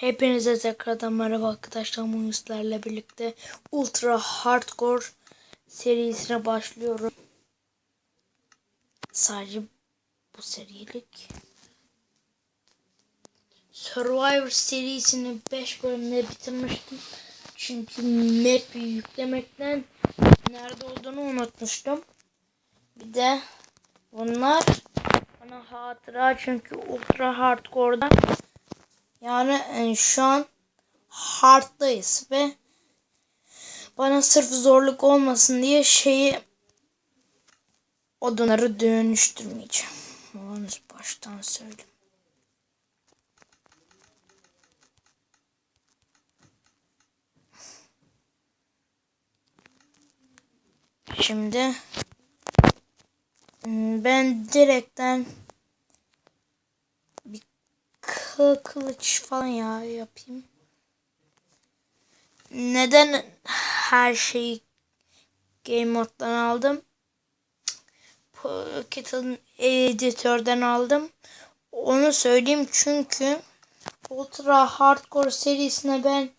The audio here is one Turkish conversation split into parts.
Hepinize tekrardan merhaba arkadaşlar. Munislerle birlikte Ultra Hardcore serisine başlıyorum. Sadece bu serilik. Survivor serisini 5 bölümde bitirmiştim. Çünkü map yüklemekten nerede olduğunu unutmuştum. Bir de bunlar bana hatıra çünkü Ultra Hardcore'da yani e, şu an hard'dayız ve bana sırf zorluk olmasın diye şeyi odunları dönüştürmeyeceğim. Onu baştan söyleyeyim. Şimdi hmm, ben direkten bir kı kılıç falan ya yapayım. Neden her şeyi game moddan aldım? Pocket'ın editörden aldım. Onu söyleyeyim çünkü Ultra Hardcore serisine ben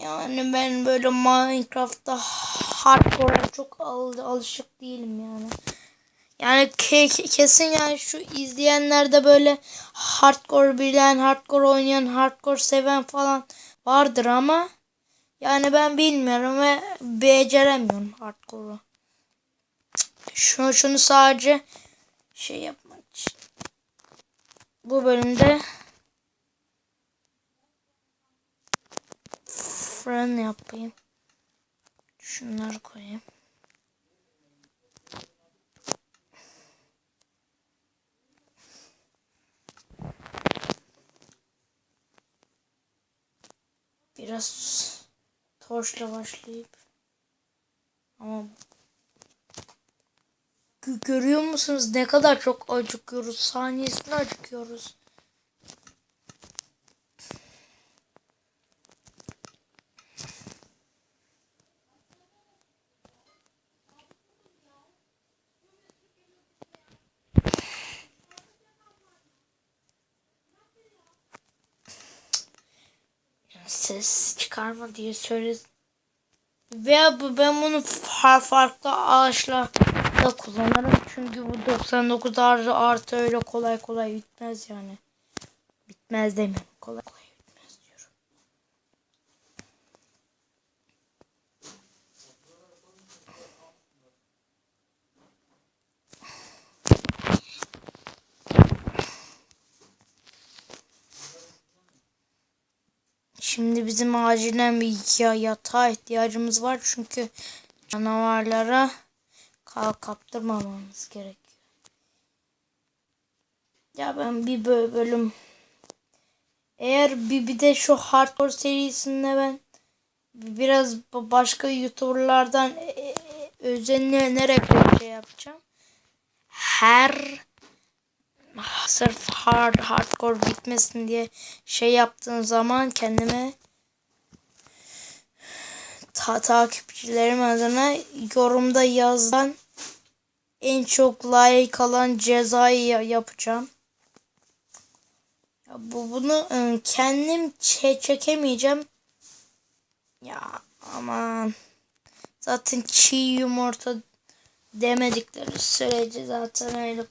yani ben böyle Minecraft'ta hardcore'a çok al alışık değilim yani. Yani ke kesin yani şu izleyenlerde böyle hardcore bilen, hardcore oynayan, hardcore seven falan vardır ama yani ben bilmiyorum ve beceremiyorum hardcore'u. Şunu, şunu sadece şey yapmak için. Bu bölümde fırın yapayım. Şunları koyayım. Biraz torçla başlayıp. Ama görüyor musunuz? Ne kadar çok acıkıyoruz. Saniyesinde acıkıyoruz. Ses çıkarma diye söyledi. Veya bu ben bunu far farklı ağaçlarda kullanırım. Çünkü bu 99 artı, artı öyle kolay kolay bitmez yani. Bitmez demem. Kolay kolay bitmez diyorum. Şimdi bizim acilen bir ya yatağa ihtiyacımız var. Çünkü canavarlara kal kaptırmamamız gerekiyor. Ya ben bir bölüm eğer bir, bir de şu hardcore serisinde ben biraz başka youtuberlardan e, e, özenlenerek bir şey yapacağım. Her sırf hard hardcore bitmesin diye şey yaptığım zaman kendime ta takipçilerim adına yorumda yazan en çok layık alan cezayı yapacağım. Ya bu bunu ıı, kendim çe çekemeyeceğim. Ya aman zaten çiğ yumurta demedikleri sürece zaten öyle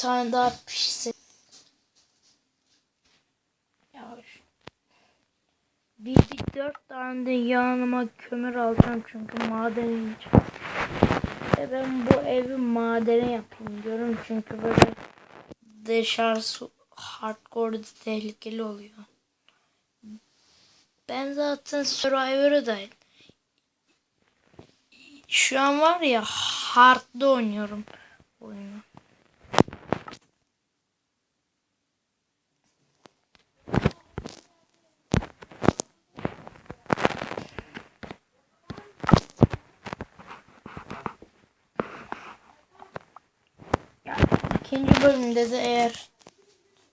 tane daha pişsin. Ya bir, bir dört tane de yanıma kömür alacağım çünkü maden ineceğim. Ve ben bu evi madene yapayım diyorum çünkü böyle dışarısı hardcore tehlikeli oluyor. Ben zaten Survivor'dayım. Şu an var ya hard'da oynuyorum oyunu. İkinci bölümde de eğer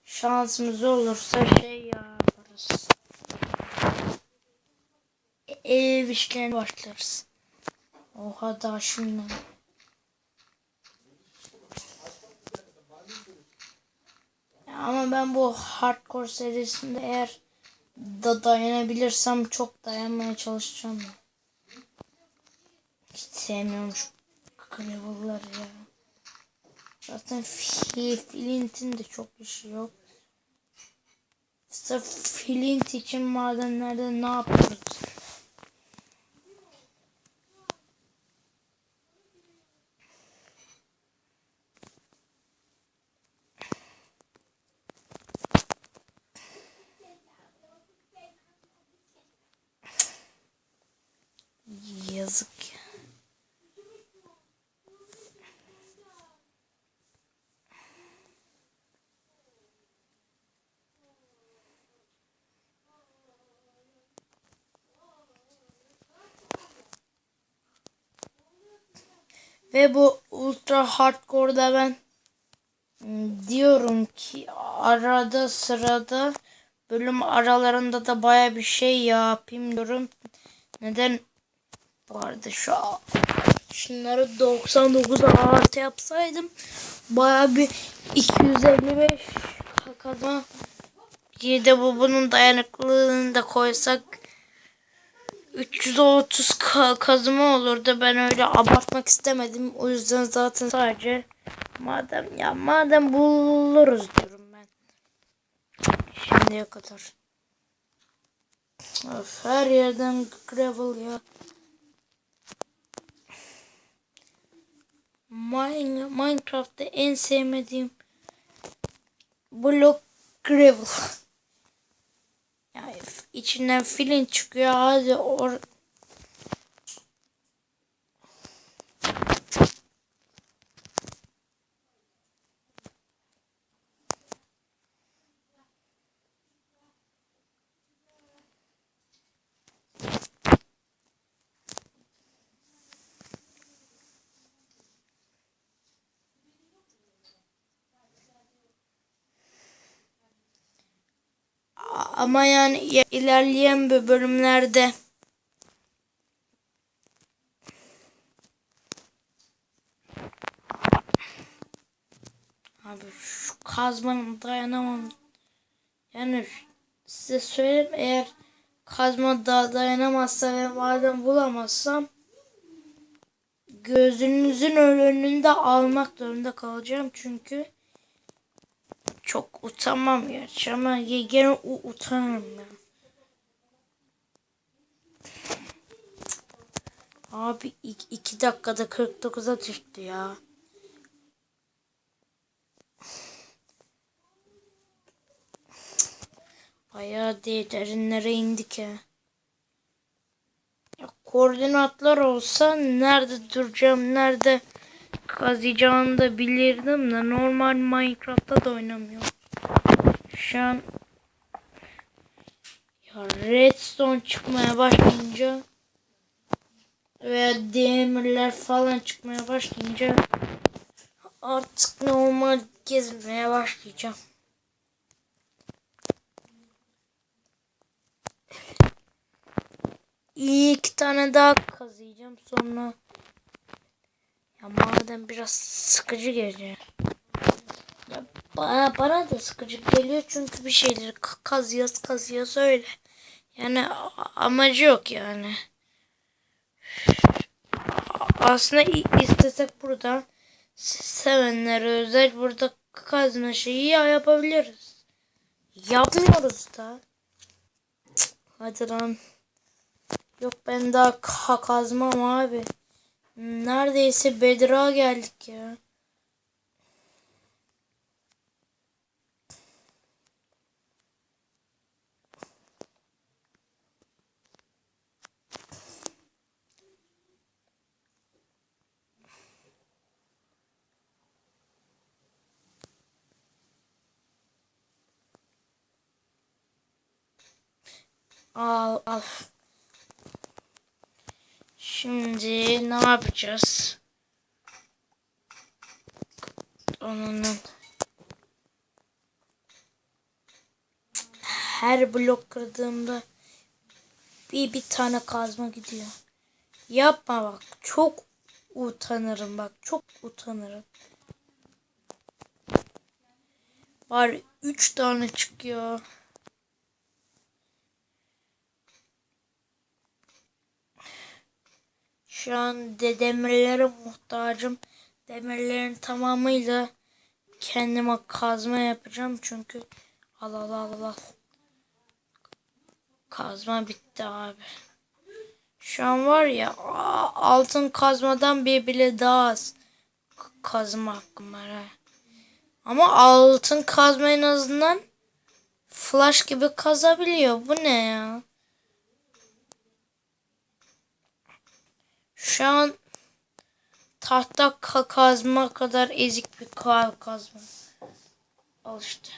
şansımız olursa şey yaparız. E- Ev işlerine başlarız. Oha daha şimdiden. Ama ben bu hardcore serisinde eğer da dayanabilirsem çok dayanmaya çalışacağım. Hiç sevmiyorum şu gravel'ları ya. Zaten Flint'in de çok işi yok. Sırf Flint için madenlerde ne yapıyoruz? Yazık ya. Ve bu ultra hardcore'da ben hmm, diyorum ki arada sırada bölüm aralarında da baya bir şey yapayım diyorum. Neden arada şu şunları 99 artı yapsaydım baya bir 255 kazma bir de bu bunun dayanıklılığını da koysak 330 ka- kazıma olurdu. Ben öyle abartmak istemedim. O yüzden zaten sadece madem ya madem buluruz diyorum ben. Şimdiye kadar. Of, her yerden gravel ya. Mine, Minecraft'ta en sevmediğim blok gravel. İçinden filin çıkıyor. Hadi or ama yani ya- ilerleyen bir bölümlerde Abi şu kazmanın dayanamam. Yani size söyleyeyim eğer kazma da dayanamazsa ve maden bulamazsam gözünüzün önünde almak zorunda kalacağım çünkü çok utanmam gerçi ama gene utanırım ya. Abi 2 dakikada 49'a düştü ya. Bayağı de- derinlere indik ya. ya. Koordinatlar olsa nerede duracağım, nerede kazıyacağımı da bilirdim de normal Minecraft'ta da oynamıyorum. Şu an ya redstone çıkmaya başlayınca veya demirler falan çıkmaya başlayınca artık normal gezmeye başlayacağım. İyi iki tane daha kazıyacağım sonra. Ya madem biraz sıkıcı gelecek. Ya bana, bana da sıkıcı geliyor çünkü bir şeyleri ka- kazıyoruz kazıyoruz öyle. Yani amacı yok yani. Aslında istesek burada se- sevenlere özel burada kazma şeyi ya yapabiliriz. Yapmıyoruz da. Cık, Hadi lan. Yok ben daha ka- kazmam abi. Neredeyse Bedra geldik ya. Al al. Şimdi ne yapacağız? Onun her blok kırdığımda bir bir tane kazma gidiyor. Yapma bak. Çok utanırım bak. Çok utanırım. Var üç tane çıkıyor. Şu an de demirlere muhtacım. Demirlerin tamamıyla kendime kazma yapacağım çünkü al al al al. Kazma bitti abi. Şu an var ya altın kazmadan bir bile daha az kazma hakkım var ha. Ama altın kazma en azından flash gibi kazabiliyor. Bu ne ya? Şu an tahta ka- kazma kadar ezik bir ka- kazma. Al işte.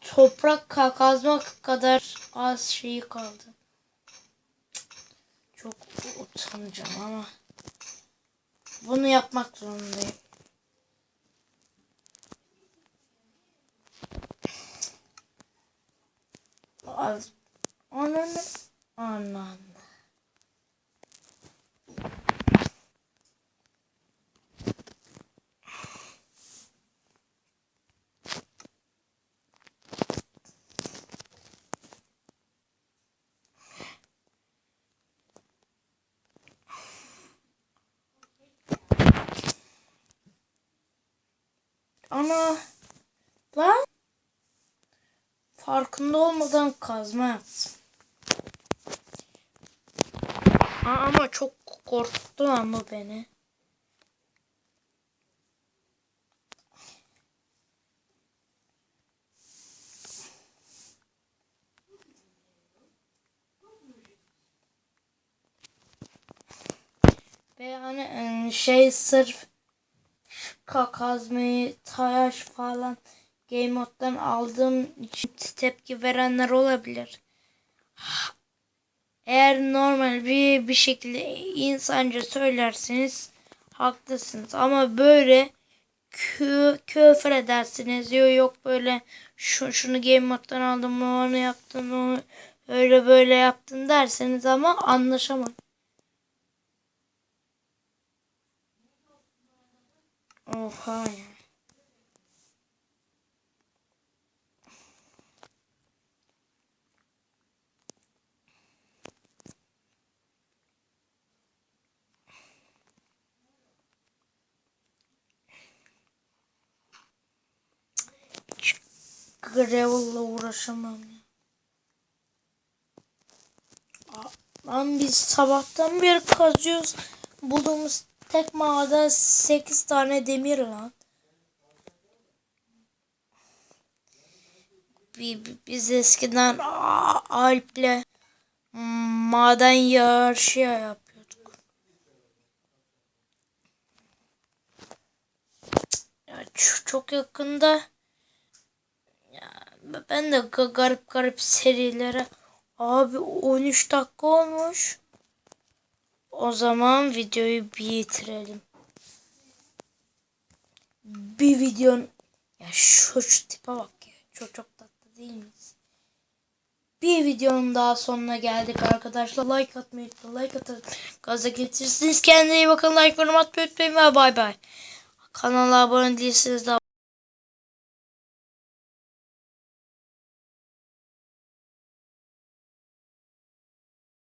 Toprak ka- kazma kadar az şeyi kaldı. Çok utanacağım ama bunu yapmak zorundayım. Az ananı anan. Ana lan farkında olmadan kazma yaptım. Ama çok korkuttu lan bu beni. Ve hani şey sırf kazmayı, tayaş falan game moddan aldığım için tepki verenler olabilir. Eğer normal bir bir şekilde insanca söylerseniz haklısınız. Ama böyle kö küfür edersiniz. Yok yok böyle şu, şunu game moddan aldım onu yaptın onu öyle böyle yaptın derseniz ama anlaşamam. Oha ya. Gravel'la uğraşamam ya. Lan biz sabahtan beri kazıyoruz. Bulduğumuz tek mağarada 8 tane demir lan. Bi- bi- Biz eskiden Alp'le maden yarışı yapıyorduk. Ya çok yakında ya ben de ga- garip garip serilere abi 13 dakika olmuş. O zaman videoyu bitirelim. Bir videonun ya şu, şu tipe bak ya. Çok çok tatlı değil miyiz? Bir videonun daha sonuna geldik arkadaşlar. Like atmayı unutmayın. Like atın. Gaza getirirsiniz. Kendinize iyi bakın. Like yorum atmayı unutmayın. Ve bay bay. Kanala abone değilseniz de